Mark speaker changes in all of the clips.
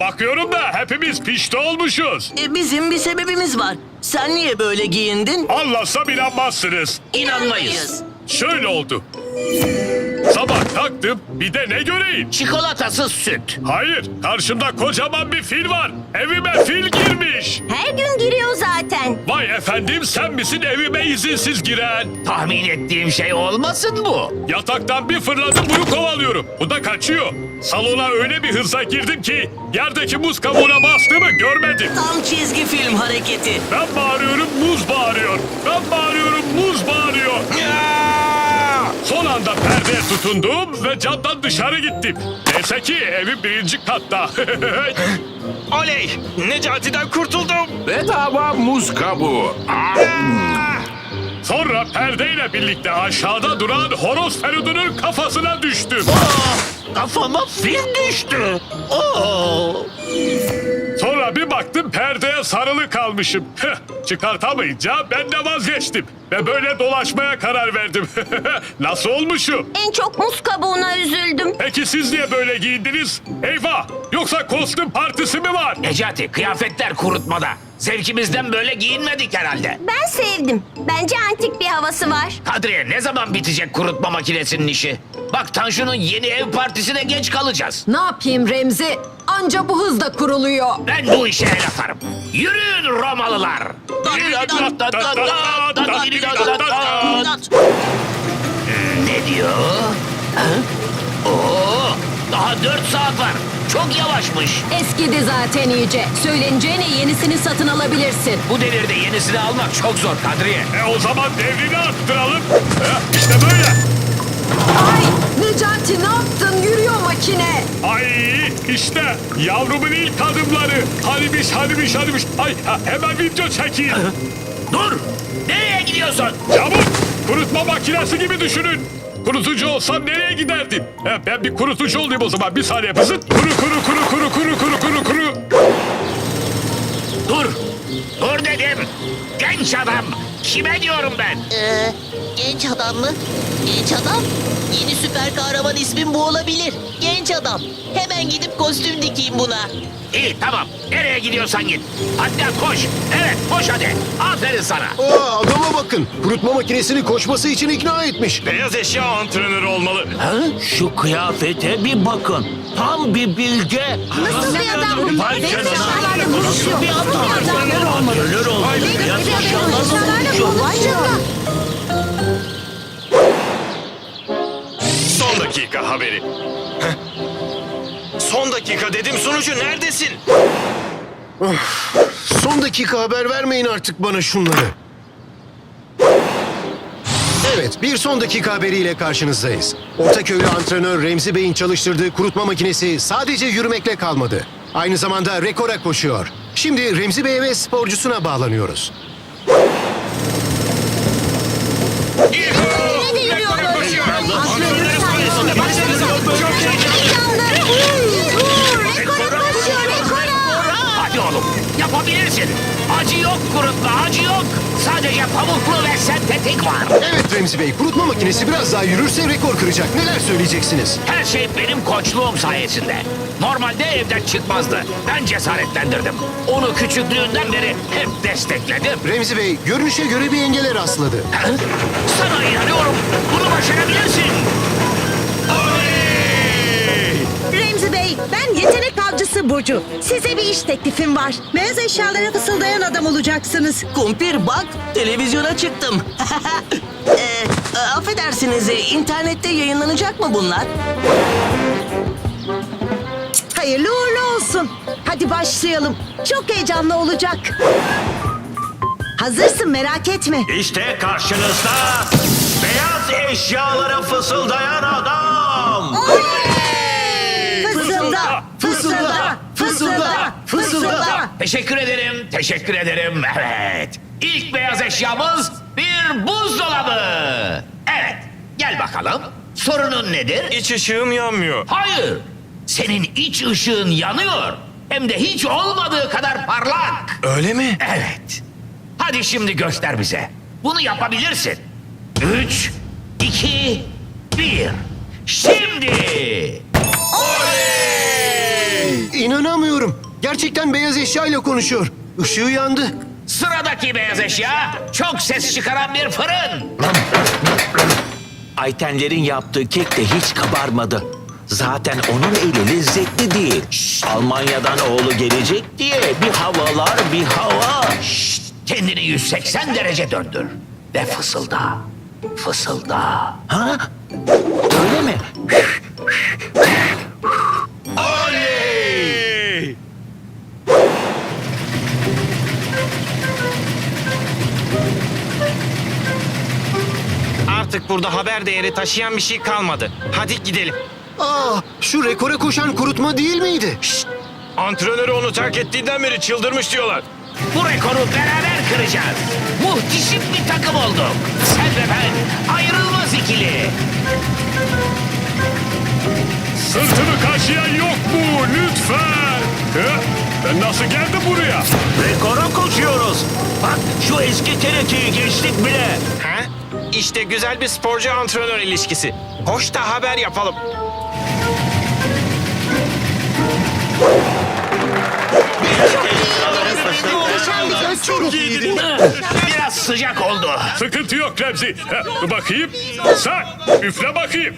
Speaker 1: Bakıyorum da hepimiz pişti olmuşuz.
Speaker 2: E, bizim bir sebebimiz var. Sen niye böyle giyindin?
Speaker 1: Anlatsam inanmazsınız.
Speaker 3: İnanmayız.
Speaker 1: Şöyle oldu. Sabah kalktım bir de ne göreyim?
Speaker 3: Çikolatasız süt.
Speaker 1: Hayır karşımda kocaman bir fil var. Evime fil girmiş.
Speaker 4: Her gün giriyor zaten.
Speaker 1: Vay efendim sen misin evime izinsiz giren?
Speaker 3: Tahmin ettiğim şey olmasın bu.
Speaker 1: Yataktan bir fırladım bunu kovalıyorum. Bu da kaçıyor. Salona öyle bir hırsa girdim ki yerdeki muz kabuğuna bastığımı görmedim.
Speaker 2: Tam çizgi film hareketi.
Speaker 1: Ben bağırıyorum muz bağırıyor. Ben bağırıyorum muz bağırıyor. Son anda perdeye tutundum ve camdan dışarı gittim. Neyse ki evim birinci katta.
Speaker 5: Oley! Necati'den kurtuldum.
Speaker 6: Bedava muz kabuğu.
Speaker 1: Sonra perdeyle birlikte aşağıda duran horoz Feridun'un kafasına düştüm.
Speaker 3: Kafama fil düştü. Oo.
Speaker 1: Sonra bir baktım perdeye sarılı kalmışım. Çıkartamayınca ben de vazgeçtim. Ve böyle dolaşmaya karar verdim. Nasıl olmuşum?
Speaker 4: En çok muz kabuğuna üzüldüm.
Speaker 1: Peki siz niye böyle giyindiniz? Eyvah! Yoksa kostüm partisi mi var?
Speaker 3: Necati kıyafetler kurutmada. Zevkimizden böyle giyinmedik herhalde.
Speaker 4: Ben sevdim. Bence antik bir havası var.
Speaker 3: Kadriye ne zaman bitecek kurutma makinesinin işi? Bak Tanju'nun yeni ev partisine geç kalacağız.
Speaker 7: Ne yapayım Remzi? Anca bu hızla kuruluyor.
Speaker 3: Ben bu işe el atarım. Yürüyün Romalılar. Ne diyor? Ha? Oo, daha dört saat var. Çok yavaşmış.
Speaker 7: Eskidi zaten iyice. Söyleneceğine yenisini satın alabilirsin.
Speaker 3: Bu devirde yenisini almak çok zor Kadriye.
Speaker 1: E o zaman devrini arttıralım. Heh, işte böyle.
Speaker 7: Ay Necati ne yaptın? Yürüyor makine.
Speaker 1: Ay işte yavrumun ilk adımları. Hanimiş hanimiş hanimiş. Ay ha, hemen video çekeyim.
Speaker 3: Dur! Nereye gidiyorsun?
Speaker 1: Çabuk kurutma makinesi gibi düşünün. Kurutucu olsam nereye giderdim? E, ben bir kurutucu olayım o zaman. Bir saniye bızıt. Kuru kuru kuru kuru kuru kuru kuru kuru.
Speaker 3: Dur! Dur dedim! Genç adam! Kime diyorum ben?
Speaker 8: Ee, genç adam mı? Genç adam? Yeni süper kahraman ismin bu olabilir. Genç adam. Hemen gidip kostüm dikeyim buna.
Speaker 3: İyi tamam. Nereye gidiyorsan git. Hatta koş. Evet koş hadi. Aferin sana.
Speaker 9: Aa, adama bakın. Kurutma makinesini koşması için ikna etmiş.
Speaker 5: Beyaz eşya antrenörü olmalı.
Speaker 10: Ha? Şu kıyafete bir bakın. Tam bir bilge.
Speaker 4: Nasıl bir adam bu?
Speaker 10: Vay
Speaker 4: Beyaz
Speaker 10: canına.
Speaker 4: eşyalarla
Speaker 10: Nasıl
Speaker 4: buluşuyor.
Speaker 10: bir adam?
Speaker 4: Neler olmalı?
Speaker 10: Neler olmalı? Beyaz eşyalarla buluşuyor.
Speaker 4: Vay canına.
Speaker 5: Dakika haberi. Heh. Son dakika dedim sunucu neredesin?
Speaker 9: Son dakika haber vermeyin artık bana şunları. Evet, bir son dakika haberiyle karşınızdayız. Ortaköy'lü antrenör Remzi Bey'in çalıştırdığı kurutma makinesi sadece yürümekle kalmadı. Aynı zamanda rekora koşuyor. Şimdi Remzi Bey'e ve sporcusuna bağlanıyoruz.
Speaker 4: Ne de yürüyor böyle? Antrenörün sayesinde başarılı. Çok heyecanlı. Rekora koşuyor rekora.
Speaker 3: Hadi oğlum. Yapabilirsin. Acı yok kurutma acı yok. Sadece pamuklu ve sentetik var.
Speaker 9: Evet Remzi Bey, kurutma makinesi biraz daha yürürse rekor kıracak. Neler söyleyeceksiniz?
Speaker 3: Her şey benim koçluğum sayesinde. Normalde evden çıkmazdı. Ben cesaretlendirdim. Onu küçüklüğünden beri hep destekledim.
Speaker 9: Remzi Bey, görünüşe göre bir engele rastladı.
Speaker 3: Sana inanıyorum. Bunu başarabilirsin.
Speaker 11: Burcu. Size bir iş teklifim var. Beyaz eşyalara fısıldayan adam olacaksınız.
Speaker 2: Kumpir bak televizyona çıktım. e, e, affedersiniz e, internette yayınlanacak mı bunlar?
Speaker 11: Hayırlı uğurlu olsun. Hadi başlayalım. Çok heyecanlı olacak. Hazırsın merak etme.
Speaker 10: İşte karşınızda beyaz eşyalara fısıldayan adam.
Speaker 11: Fısılda, fısılda, fısılda, fısılda.
Speaker 3: Teşekkür ederim, teşekkür ederim. Evet. İlk beyaz eşyamız bir buzdolabı. Evet, gel bakalım. Sorunun nedir?
Speaker 5: İç ışığım yanmıyor.
Speaker 3: Hayır. Senin iç ışığın yanıyor. Hem de hiç olmadığı kadar parlak.
Speaker 5: Öyle mi?
Speaker 3: Evet. Hadi şimdi göster bize. Bunu yapabilirsin. Üç, iki, bir. Şimdi.
Speaker 9: Gerçekten beyaz eşya ile konuşuyor. Işığı yandı.
Speaker 3: Sıradaki beyaz eşya çok ses çıkaran bir fırın.
Speaker 10: Aytenlerin yaptığı kek de hiç kabarmadı. Zaten onun eli lezzetli değil. Almanya'dan oğlu gelecek diye bir havalar bir hava.
Speaker 3: Şşt, kendini 180 derece döndür ve fısılda. Fısılda.
Speaker 10: Ha? Öyle mi?
Speaker 5: Artık burada haber değeri taşıyan bir şey kalmadı. Hadi gidelim.
Speaker 9: Aa, şu rekora koşan kurutma değil miydi?
Speaker 5: Antrenörü onu terk ettiğinden beri çıldırmış diyorlar.
Speaker 3: Bu rekoru beraber kıracağız. Muhteşem bir takım olduk. Sen ve ben ayrılmaz ikili.
Speaker 1: Sırtımı kaşıyan yok mu? Lütfen. Ben nasıl geldim buraya?
Speaker 10: Rekora koşuyoruz. Bak şu eski TRT'yi geçtik bile.
Speaker 5: Ha? İşte güzel bir sporcu antrenör ilişkisi. Koş da haber yapalım.
Speaker 4: Bir gösteri.
Speaker 3: Biraz sıcak oldu.
Speaker 1: Sıkıntı yok Remzi. Dur bakayım. Sen üfle bakayım.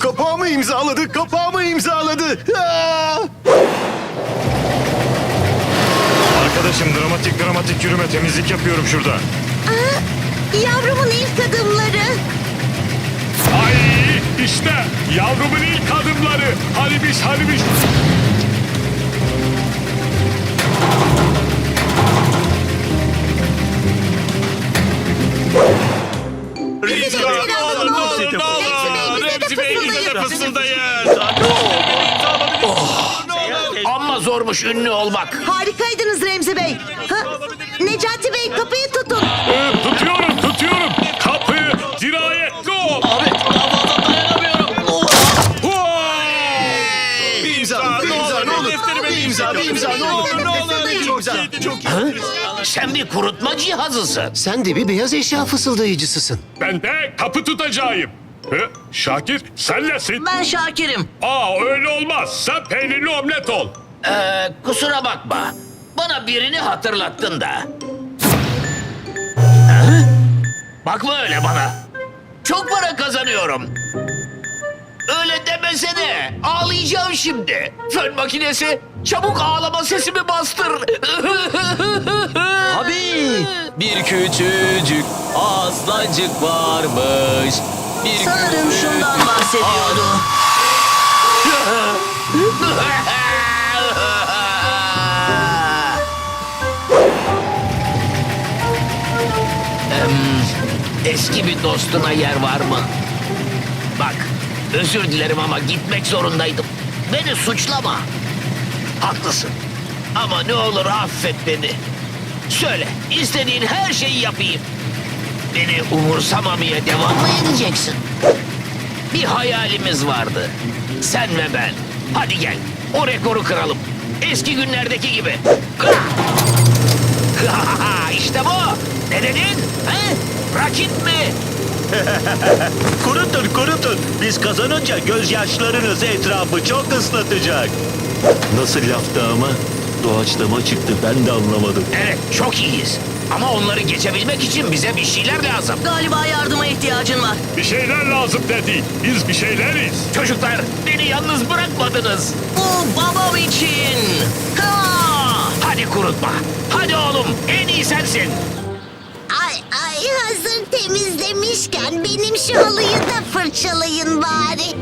Speaker 9: Kapağımı imzaladı, kapağımı imzaladı. Aa!
Speaker 5: Arkadaşım dramatik dramatik yürüme temizlik yapıyorum şurada.
Speaker 4: Yavrumun ilk adımları.
Speaker 1: Ay işte yavrumun ilk adımları. Hani biz hani
Speaker 3: Zormuş ünlü olmak.
Speaker 11: Harikaydınız Remzi Bey. Ha?
Speaker 4: Necati Bey kapıyı tutun.
Speaker 1: Ee, tutuyorum tutuyorum. Kapı dirayetli ol. Abi daha fazla dayanamıyorum.
Speaker 9: Bir imza, bir imza ne olur. Bir imza, bir imza ne olur. Ne olur, çok güzel.
Speaker 3: Sen bir kurutma cihazısın.
Speaker 9: Sen de bir beyaz eşya fısıldayıcısısın.
Speaker 1: Ben de kapı tutacağım. Hı? Şakir sen nesin?
Speaker 2: Ben Şakir'im.
Speaker 1: Aa öyle olmaz. Sen peynirli omlet ol.
Speaker 3: Ee, kusura bakma. Bana birini hatırlattın da. Ha? Bakma öyle bana. Çok para kazanıyorum. Öyle demesene. Ağlayacağım şimdi. Fön makinesi çabuk ağlama sesimi bastır.
Speaker 12: Abi bir küçücük aslancık varmış. Bir
Speaker 2: Sanırım şundan bahsediyordu.
Speaker 3: Eski bir dostuna yer var mı? Bak, özür dilerim ama gitmek zorundaydım. Beni suçlama. Haklısın. Ama ne olur affet beni. Söyle, istediğin her şeyi yapayım. Beni umursamamaya devam mı edeceksin? Bir hayalimiz vardı. Sen ve ben. Hadi gel, o rekoru kıralım. Eski günlerdeki gibi. işte bu. Ne dedin? He? Rakip mi?
Speaker 10: Kurutun kurutun. Biz kazanınca gözyaşlarınız etrafı çok ıslatacak. Nasıl laftı ama? Doğaçlama çıktı ben de anlamadım.
Speaker 3: Evet, çok iyiyiz. Ama onları geçebilmek için bize bir şeyler lazım.
Speaker 2: Galiba yardıma ihtiyacın var.
Speaker 1: Bir şeyler lazım dedi. Biz bir şeyleriz.
Speaker 3: Çocuklar, beni yalnız bırakmadınız.
Speaker 2: Bu babam için. Ha!
Speaker 3: Hadi kurutma. Hadi oğlum, en iyi sensin.
Speaker 4: Ay temizlemişken benim şu halıyı da fırçalayın bari.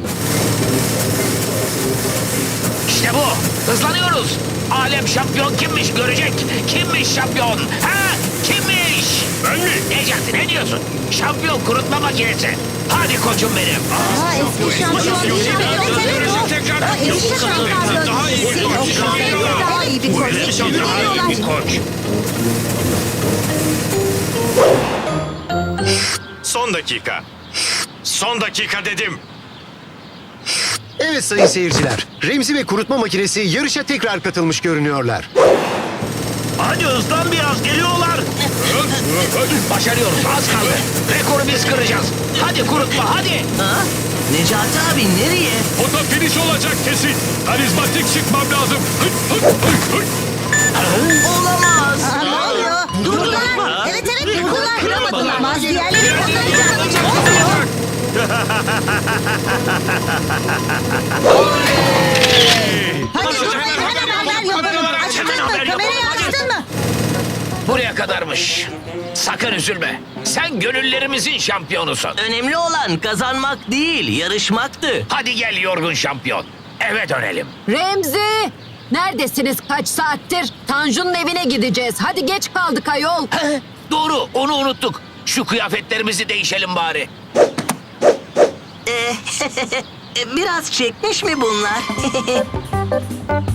Speaker 3: İşte bu. Hızlanıyoruz. Alem şampiyon kimmiş görecek. Kimmiş şampiyon? Ha? Kimmiş?
Speaker 1: Ben mi?
Speaker 3: Necati ne diyorsun? Şampiyon kurutma makinesi. Hadi koçum benim.
Speaker 4: Ha eski şampiyon? Evet evet o. Eski şampiyon.
Speaker 5: Daha iyi bir koç.
Speaker 4: Daha iyi bir koç.
Speaker 3: Daha iyi bir koç.
Speaker 5: Son dakika. Son dakika dedim.
Speaker 9: Evet sayın seyirciler. Remzi ve kurutma makinesi yarışa tekrar katılmış görünüyorlar.
Speaker 10: Hadi hızlan biraz geliyorlar.
Speaker 3: Başarıyoruz. Az kaldı. Rekoru biz kıracağız. Hadi kurutma hadi.
Speaker 2: Ha? Necati abi nereye?
Speaker 1: Foto finish olacak kesin. Karizmatik çıkmam lazım.
Speaker 2: Olamaz.
Speaker 11: Durdular. Evet evet durdular. Kıramadılar. Olamaz. Diğerleri kazanacak. Hadi durmayın hemen haber yapalım. Açtın mı? Kamerayı açtın mı?
Speaker 3: Buraya kadarmış. Sakın üzülme. Sen gönüllerimizin şampiyonusun.
Speaker 2: Önemli olan kazanmak değil, yarışmaktı.
Speaker 3: Hadi gel yorgun şampiyon. Eve dönelim.
Speaker 7: Remzi! Neredesiniz kaç saattir? Tanju'nun evine gideceğiz. Hadi geç kaldık ayol.
Speaker 3: Doğru onu unuttuk. Şu kıyafetlerimizi değişelim bari.
Speaker 2: Ee, biraz çekmiş mi bunlar?